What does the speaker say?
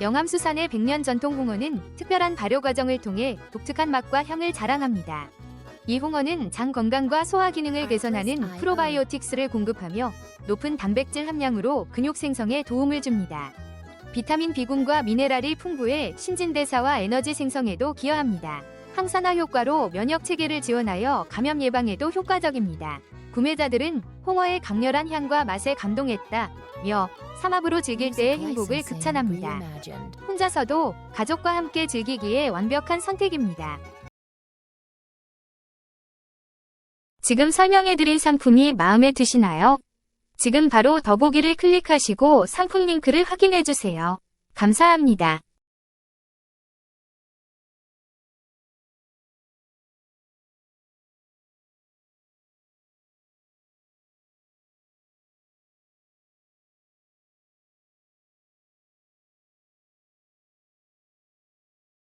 영암수산의 100년 전통 홍어는 특별한 발효 과정을 통해 독특한 맛과 향을 자랑합니다. 이 홍어는 장 건강과 소화 기능을 개선하는 프로바이오틱스를 공급하며 높은 단백질 함량으로 근육 생성에 도움을 줍니다. 비타민 B군과 미네랄이 풍부해 신진대사와 에너지 생성에도 기여합니다. 항산화 효과로 면역 체계를 지원하여 감염 예방에도 효과적입니다. 구매자들은 홍어의 강렬한 향과 맛에 감동했다며 삼합으로 즐길 때의 행복을 극찬합니다. 혼자서도 가족과 함께 즐기기에 완벽한 선택입니다. 지금 설명해드린 상품이 마음에 드시나요? 지금 바로 더보기를 클릭하시고 상품 링크를 확인해주세요. 감사합니다.